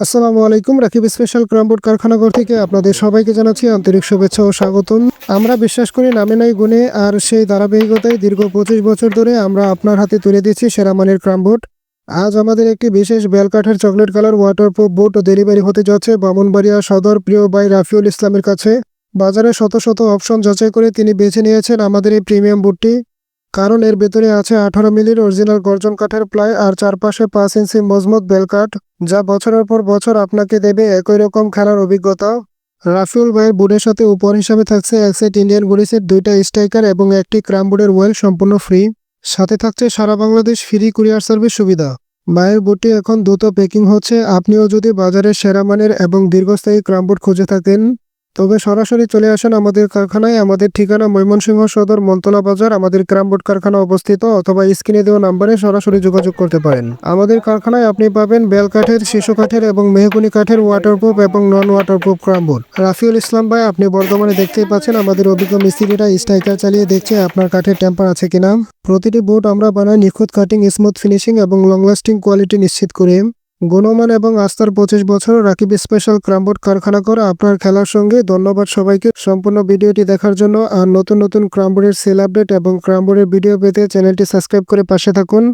আসসালামু আলাইকুম, রাকিব স্পেশাল ক্রামবোর্ড কারখানাঘর থেকে আপনাদের সবাইকে জানাচ্ছি আন্তরিক শুভেচ্ছা ও স্বাগতম। আমরা বিশ্বাস করি নামে নাই গুণে, আর সেই ধারাবাহিকতায় দীর্ঘ পঁচিশ বছর ধরে আমরা আপনার হাতে তুলে দিচ্ছি সেরা মানের ক্রামবোর্ড আজ আমাদের একটি বিশেষ বেলকাঠের chocolate colour waterproof boat delivery হতে যাচ্ছে বামনবাড়িয়া সদর প্রিয় বাই রাফিউল ইসলামের কাছে। বাজারে শত শত অপশন যাচাই করে তিনি বেছে নিয়েছেন আমাদের এই প্রিমিয়াম বুটটি কারণ এর ভেতরে আছে আঠারো মিলির অরিজিনাল গর্জন কাঠের প্লাই আর চারপাশে পাঁচ ইঞ্চি মজবুত বেলকাঠ যা বছরের পর বছর আপনাকে দেবে একই রকম খেলার অভিজ্ঞতা। রাফিউল ভাইয়ের বুটের সাথে উপহার হিসাবে থাকছে এক সেট ইন্ডিয়ান গুলিসের দুইটা স্ট্রাইকার এবং একটি ক্রাম বুটের ওয়েল সম্পূর্ণ ফ্রি। সাথে থাকছে সারা বাংলাদেশ ফ্রি কুরিয়ার সার্ভিস সুবিধা। মায়ের বুটটি এখন দ্রুত প্যাকিং হচ্ছে। আপনিও যদি বাজারের সেরা মানের এবং দীর্ঘস্থায়ী ক্রাম বুট খুঁজে থাকেন তবে সরাসরি চলে আসেন আমাদের কারখানায়। আমাদের ঠিকানা ময়মনসিংহ সদর মন্তলা বাজার, আমাদের ক্রামবোর্ড কারখানা অবস্থিত অথবা স্ক্রিনে দেওয়া নাম্বারে সরাসরি যোগাযোগ করতে পারেন। আমাদের কারখানায় আপনি পাবেন বেল কাঠের শিশু কাঠের এবং মেহগুনি কাঠের ওয়াটারপ্রুফ এবং নন ওয়াটারপ্রুফ ক্রামবোর্ড রাফিউল ইসলাম ভাই, আপনি বর্তমানে দেখতেই পাচ্ছেন আমাদের অভিজ্ঞ মিস্ত্রিরা স্ট্রাইকার চালিয়ে দেখছে আপনার কাঠের টেম্পার আছে কিনা। প্রতিটি বোর্ড আমরা বানাই নিখুঁত কাটিং স্মুথ ফিনিশিং এবং লং লাস্টিং কোয়ালিটি নিশ্চিত করে। গুণমান এবং আস্থার পঁচিশ বছর রাকিব স্পেশাল ক্রামবোর্ড কারখানা করে আপনার খেলার সঙ্গে। ধন্যবাদ সবাইকে। সম্পূর্ণ ভিডিওটি দেখার জন্য আর নতুন নতুন ক্রামবোর্ডের সেল আপডেট এবং ক্রামবোর্ডের ভিডিও পেতে চ্যানেলটি সাবস্ক্রাইব করে পাশে থাকুন।